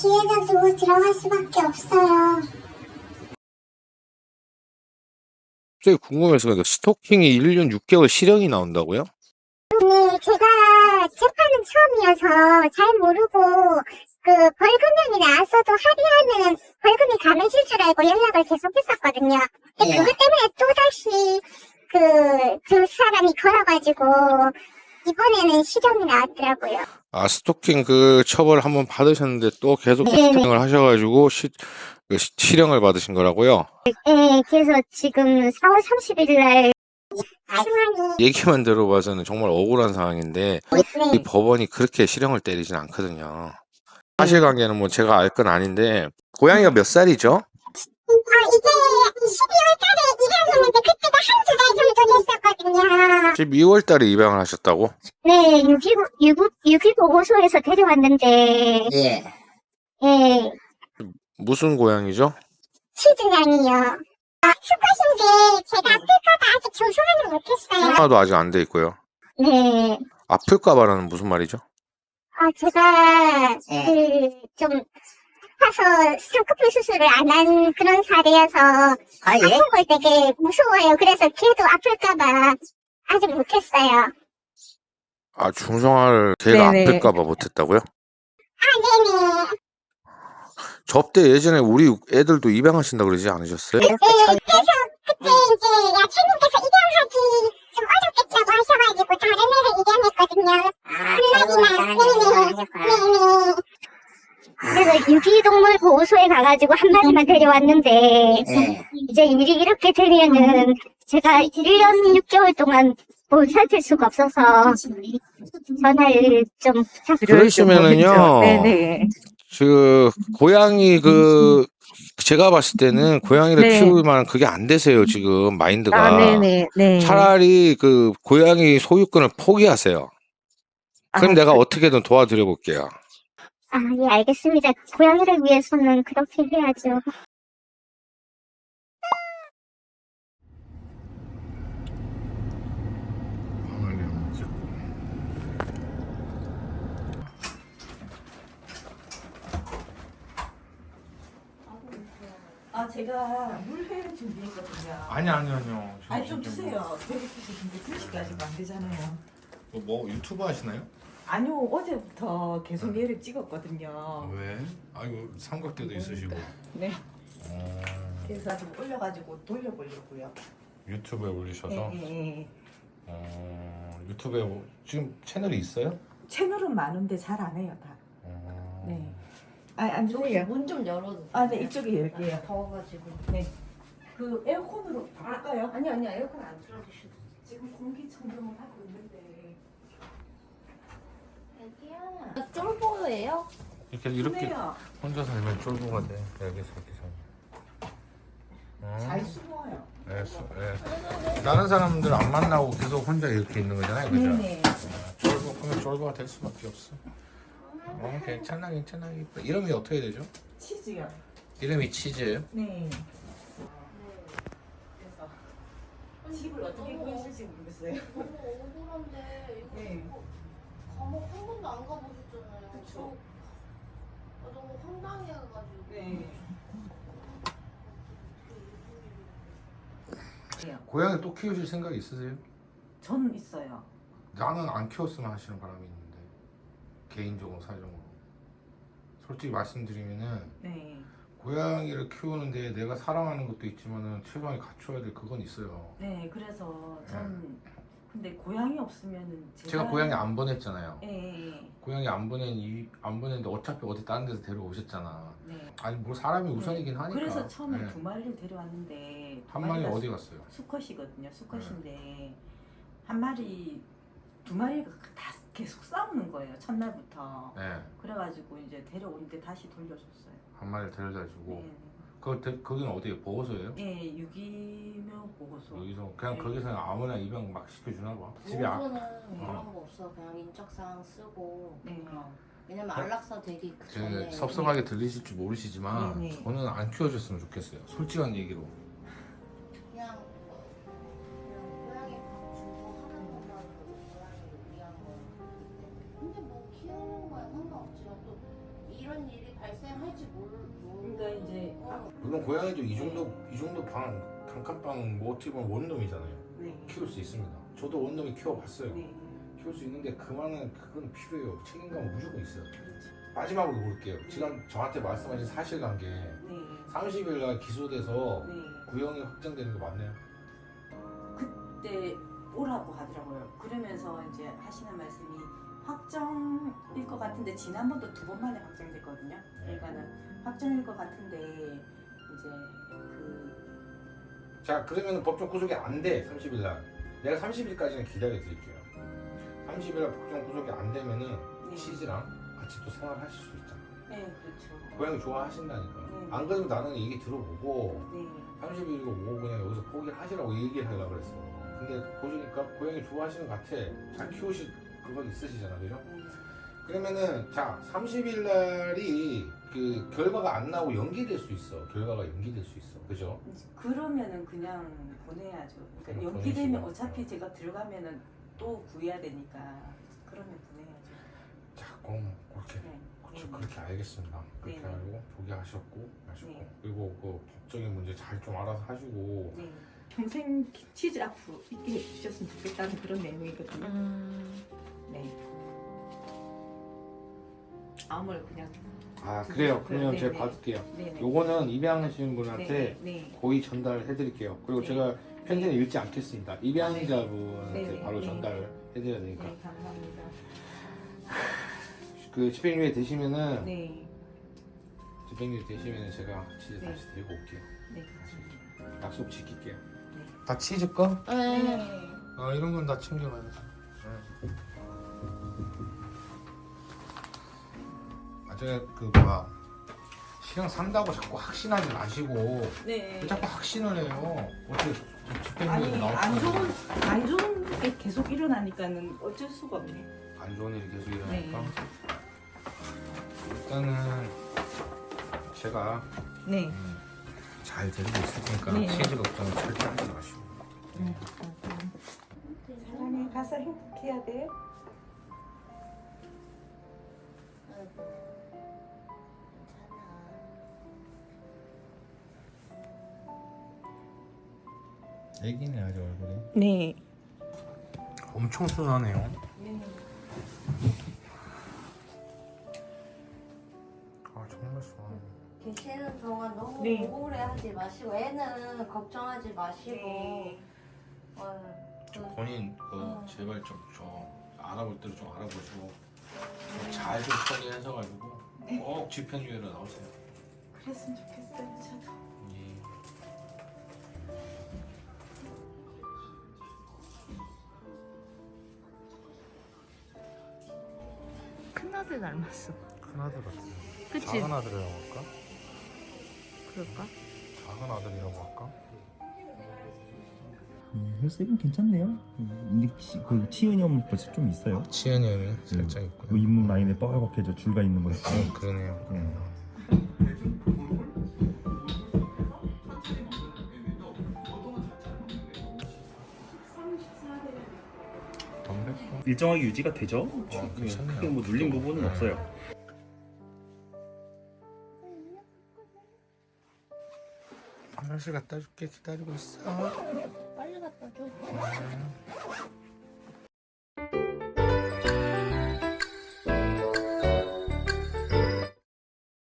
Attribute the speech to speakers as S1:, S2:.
S1: 기회가 두고 들어갈 수밖에 없어요.
S2: 갑자기 궁금해서 그러니까 스토킹이 1년 6개월 실형이 나온다고요?
S1: 네, 제가 재판은 처음이어서 잘 모르고 그 벌금형이 나왔어도 합의하면 벌금이 감해질 줄 알고 연락을 계속했었거든요. 근데
S3: 예.
S1: 그것 때문에 또 다시 그, 그 사람이 걸어가지고 이번에는 실형이 나왔더라고요.
S2: 아, 스토킹 그 처벌 한번 받으셨는데 또 계속
S1: 네네.
S2: 스토킹을 하셔가지고 시, 그 시- 실형을 받으신 거라고요?
S1: 네, 그래서 지금 4월 30일 날 상황이
S2: 얘기만 들어봐서는 정말 억울한 상황인데 이
S1: 네,
S2: 법원이 그렇게 실형을 때리진 않거든요. 사실관계는 뭐 제가 알 건 아닌데 고양이가 몇 살이죠?
S1: 아, 이제 12월 달에 입양했는데 그때가 한 두 달 정도 됐었거든요.
S2: 12월 달에 입양을 하셨다고?
S1: 네, 유기, 유기, 유기보호소에서 데려왔는데,
S3: 예.
S1: 예,
S2: 무슨 고양이죠?
S1: 치즈냥이요. 아, 수컷인데 제가 아플까봐 아직 조소하는 못했어요.
S2: 하나도 아직 안 돼 있고요.
S1: 네,
S2: 아플까봐라는 무슨 말이죠?
S1: 아, 제가,
S3: 예.
S1: 그, 좀, 아파서 쌍꺼풀 수술을 안 한 그런 사례여서
S3: 아, 예?
S1: 아픈 걸 되게 무서워요. 그래서 걔도 아플까봐 아직 못했어요.
S2: 아, 중성화를 걔가
S4: 네네.
S2: 아플까봐 못했다고요?
S1: 아, 네네.
S2: 접대 예전에 우리 애들도 입양하신다 그러지 않으셨어요?
S1: 네, 그래서 그때 이제 야채님께서 입양하기 좀 어렵겠다고 하셔가지고 다른 애를 입양했거든요.
S3: 아,
S1: 한마디만, 네네.
S3: 하셨구나.
S1: 네네. 그래서 유기동물 보호소에 가가지고 한 마리만 데려왔는데,
S3: 예.
S1: 이제 일이 이렇게 되면은 제가 1년 6개월 동안 못 살필 수가 없어서 전화를 좀 부탁
S2: 그러시면은요.
S4: 네네.
S2: 그 고양이 그 제가 봤을 때는 고양이를
S4: 네.
S2: 키울 만한 그게 안 되세요 지금 마인드가
S4: 아, 네네. 네.
S2: 차라리 그 고양이 소유권을 포기하세요. 그럼
S4: 아,
S2: 내가 어떻게든 도와드려 볼게요.
S1: 아, 예, 알겠습니다. 고양이를 위해서는 그렇게 해야죠.
S5: 아 제가 물회 준비했거든요.
S2: 아니 아니 아니요.
S5: 아니 좀 주세요. 배고프시 근데 2시까지 안 되잖아요.
S2: 뭐 유튜브 하시나요?
S5: 아니요 어제부터 계속 얘를 찍었거든요.
S2: 왜? 아이고 삼각대도 있으시고.
S5: 네.
S2: 어,
S5: 그래서 좀 올려가지고 돌려보려고요.
S2: 유튜브에 올리셔서
S5: 예, 예, 예.
S2: 어, 유튜브에 오- 지금 채널이 있어요?
S5: 채널은 많은데 잘 안 해요 다.
S2: 어,
S5: 네. 아 앉으세요.
S6: 문 좀 열어도
S5: 아 네 이쪽에 열게요.
S6: 더워가지고
S5: 네. 그 에어컨으로 바꿀까요?
S6: 아니 아니 에어컨 안 틀어주셔도
S5: 지금 공기청정을 하고 있는데.
S6: 애기야 쫄보예요?
S2: 이렇게 이렇게. 혼자 살면 쫄보가 돼. 여기서 이렇게 살면. 어?
S5: 잘 숨어요.
S2: 네, 수- 네. 다른 사람들 안 만나고 계속 혼자 이렇게 있는 거잖아요, 그죠?
S5: 네네.
S2: 쫄보 그러면 쫄보가 될 수밖에 없어. 어, 괜찮아, 괜찮아. 이뻐. 이름이 어떻게 되죠?
S5: 치즈요.
S2: 이름이 치즈예요?
S5: 네. 집을 어떻게 구하실지 모르겠어요.
S6: 너무 억울한데 이거
S5: 네.
S6: 감옥 한 번도 안 가보셨잖아요.
S5: 그쵸.
S6: 아, 너무 황당해가지고.
S5: 네.
S2: 고양이 또 키우실 생각 있으세요?
S5: 저는 있어요.
S2: 나는 안 키웠으면 하시는 바람이 있는데 개인적으로 사정으로 솔직히 말씀드리면은
S5: 네.
S2: 고양이를 키우는데 내가 사랑하는 것도 있지만은 최소한 갖춰야 될 그건 있어요.
S5: 네, 그래서 전 근데 고양이 없으면은 제가,
S2: 제가 고양이 안 보냈잖아요.
S5: 예, 예, 예.
S2: 고양이 안 보낸 이 안 보냈는데 어차피 어디 다른 데서 데려오셨잖아.
S5: 네.
S2: 아니 뭐 사람이 우선이긴 하니까.
S5: 그래서 처음에
S2: 네.
S5: 두 마리를 데려왔는데 두
S2: 한 마리
S5: 마리가
S2: 어디 갔어요?
S5: 수컷이거든요. 수컷인데 한 마리 두 마리가 다 계속 싸우는 거예요. 첫날부터.
S2: 네,
S5: 그래가지고 이제 데려오는데 다시 돌려줬어요.
S2: 한 마리 데려다 주고.
S5: 네.
S2: 그 데- 거기는 어디에 보호소예요?
S5: 예, 유기묘 보호소.
S2: 여기서 그냥
S5: 네.
S2: 거기서 아무나 입양 막 시켜주나 봐. 집에 아,
S6: 보호소는 그런 거 없어. 그냥 인적사항 쓰고.
S5: 네.
S6: 어. 왜냐면
S2: 그-
S6: 안락사 되기
S2: 그제
S6: 전에.
S2: 섭섭하게 들리실 줄 모르시지만
S5: 네, 네.
S2: 저는 안 키워줬으면 좋겠어요. 솔직한 얘기로.
S6: 이런 일이 발생하면 할지 몰, 몰.
S5: 그러니까 이제
S2: 물론 고양이도 이 정도 이 정도 방 단칸방 뭐 어떻게 보면 원룸이잖아요.
S5: 네.
S2: 키울 수 있습니다. 저도 원룸이 키워봤어요.
S5: 네.
S2: 키울 수 있는데 그만한 그건 필요해요. 책임감은 무조건 있어요.
S5: 그렇죠.
S2: 마지막으로 물을게요. 지금 저한테 말씀하신 사실관계
S5: 네.
S2: 30일 날 기소돼서
S5: 네.
S2: 구형이 확정되는 거 맞나요?
S5: 그때 오라고 하더라고요. 그러면서 이제 하시는 말씀이 확정일 것 같은데 지난번도 두 번 만에 확정됐거든요. 그러니까는 확정일 것 같은데 이제 그
S2: 자 그러면 법정 구속이 안 돼. 30일 날. 내가 30일까지는 기다려 드릴게요. 30일 날 법정 구속이 안 되면은
S5: 네.
S2: 치즈랑 같이 또 생활하실 수 있잖아.
S5: 네 그렇죠.
S2: 고양이 좋아하신다니까.
S5: 네.
S2: 안 그러면 나는 얘기 들어보고
S5: 네.
S2: 30일이고 뭐 그냥 여기서 포기를 하시라고 얘기를 하려고 그랬어. 근데 보시니까 고양이 좋아하시는 것 같아. 잘 키우실 그거 있으시잖아, 그죠?
S5: 네.
S2: 그러면은 자 30일 날이 그 결과가 안 나오고 연기될 수 있어. 결과가 연기될 수 있어, 그죠?
S5: 그러면은 그냥 보내야죠. 그러니까 연기되면. 어차피 제가 들어가면은 또 구해야 되니까 그러면 보내야죠.
S2: 자 그럼 그렇게
S5: 네.
S2: 그렇죠.
S5: 네.
S2: 그렇게 알겠습니다. 그렇게
S5: 네.
S2: 알고 포기하셨고 하셨고
S5: 네.
S2: 그리고 그 법적인 문제 잘 좀 알아서 하시고
S5: 네. 평생 치즈 앞으로 있게 해주셨으면 좋겠다는 그런 내용이거든요. 네. 마음을 그냥
S2: 아 그래요. 그러면
S5: 네,
S2: 제가
S5: 네.
S2: 받을게요.
S5: 네네.
S2: 요거는 입양하시는 분한테
S5: 네, 네.
S2: 고의 전달해드릴게요. 그리고
S5: 네.
S2: 제가 편지는 읽지 않겠습니다. 입양자분한테
S5: 네, 네.
S2: 바로
S5: 네.
S2: 전달해드려야 되니까.
S5: 네, 감사합니다.
S2: 그 집행유예 되시면은
S5: 네,
S2: 집행유예 되시면은 제가 치즈
S5: 네.
S2: 다시 드리고 올게요.
S5: 네, 감사합니다.
S2: 약속 지킬게요.
S5: 네.
S2: 다 치즈 거?
S5: 네.
S2: 아 이런 건 다 챙겨가야지. 나중에 그 뭐야 시간 산다고 자꾸 확신하지 마시고
S5: 네.
S2: 왜 자꾸 확신을 해요. 어떻게 집행유예
S5: 아니
S2: 나올 안수
S5: 좋은 안 좋은 게 계속 일어나니까는 어쩔 수가 없네.
S2: 안 좋은 일이 계속
S5: 네.
S2: 일어나니까 일단은 제가
S5: 네.
S2: 음, 잘 데리고 있을 테니까
S5: 네.
S2: 치즈 걱정은 절대 하지 마시고
S5: 네. 사랑해 가서 행복해야 돼.
S2: 애기네 아직 얼굴이
S5: 네.
S2: 엄청 순하네요
S5: 네.
S2: 아 정말 순하네
S6: 계시는 동안 너무
S5: 네.
S6: 우울해하지 마시고 애는 걱정하지 마시고
S5: 네.
S6: 어, 그,
S2: 본인 그
S6: 어.
S2: 제발 좀, 좀 알아볼 대로 좀 알아보시고 잘 좀 처리해서 가지고
S5: 네.
S2: 꼭 집행유예로 나오세요
S5: 그랬으면 좋겠어요. 저도.
S4: 큰아들 닮았어.
S2: 큰 아들 같아요
S4: 그치?
S2: 작은 아들이라고 할까?
S4: 그럴까?
S2: 작은 아들이라고 할까?
S7: 음, 혈색은 괜찮네요. 음, 치- 그 치은염 벌써 좀 있어요.
S2: 치은염이 살짝
S7: 그
S2: 있고요
S7: 잇몸 라인에 뻘겋게 저 줄가 있는 거.
S2: 어, 그러네요
S7: 네. 일정하게 유지가 되죠.
S2: 어, 괜찮네요.
S7: 크게 뭐 눌린 부분은
S2: 네.
S7: 없어요.
S2: 화장실 갖다 줄게 기다리고 있어
S4: 빨리 갖다 줘.